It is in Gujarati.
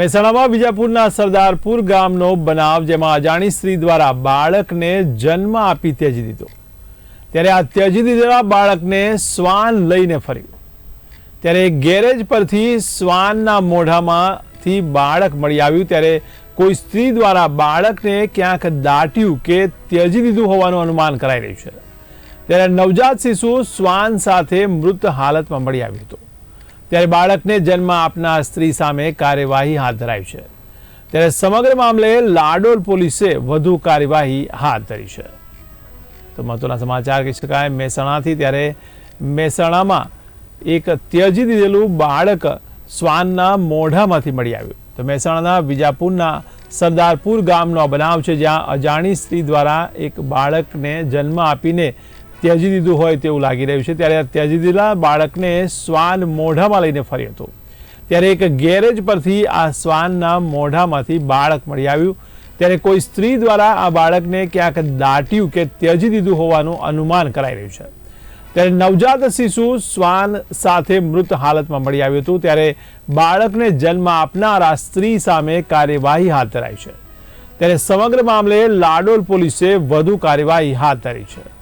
મહેસાણામાં વિજાપુરના સરદારપુર ગામનો બનાવ જેમાં અજાણી સ્ત્રી દ્વારા બાળકને જન્મ આપી ત્યજી દીધો. ત્યારે આ ત્યજી દીધેલા બાળકને શ્વાન લઈને ફર્યું. ત્યારે ગેરેજ પરથી શ્વાનના મોઢામાંથી બાળક મળી આવ્યું. ત્યારે કોઈ સ્ત્રી દ્વારા બાળકને ક્યાંક દાટ્યું કે ત્યજી દીધું હોવાનું અનુમાન કરાઈ રહ્યું છે. ત્યારે નવજાત શિશુ શ્વાન સાથે મૃત હાલતમાં મળી આવ્યું હતું. ત્યારે બાળકને જન્મ આપનાર સ્ત્રી સામે કાર્યવાહી હાથ ધરાઈ છે. ત્યારે સમગ્ર મામલે લાડોલ પોલીસે વધુ કાર્યવાહી હાથ ધરી છે. તો મહત્વના સમાચાર કહી શકાય મહેસાણાથી ત્યારે મહેસાણામાં એક ત્યજી દીધેલું બાળક શ્વાનના મોઢામાંથી મળી આવ્યું. તો મહેસાણાના વિજાપુરના સરદારપુર ગામનો બનાવ છે, જ્યાં અજાણી સ્ત્રી દ્વારા એક બાળકને જન્મ આપીને ત્યજી દીધું હોય તેવું લાગી રહ્યું છે. ત્યારે આ ત્યજી દીધેલા બાળકને શ્વાન મોઢામાં લઈને ફર્યો હતો. ત્યારે એક ગેરેજ પરથી આ શ્વાનના મોઢામાંથી બાળક મળી આવ્યું. ત્યારે કોઈ સ્ત્રી દ્વારા આ બાળકને ક્યાંક દાટ્યું કે ત્યજી દીધું હોવાનું અનુમાન કરાઈ રહ્યું છે. ત્યારે નવજાત શિશુ શ્વાન સાથે મૃત હાલતમાં મળી આવ્યું હતું. ત્યારે બાળકને જન્મ આપનાર આ સ્ત્રી સામે કાર્યવાહી હાથ ધરાઈ છે. ત્યારે સમગ્ર મામલે લાડોલ પોલીસે વધુ કાર્યવાહી હાથ ધરી છે.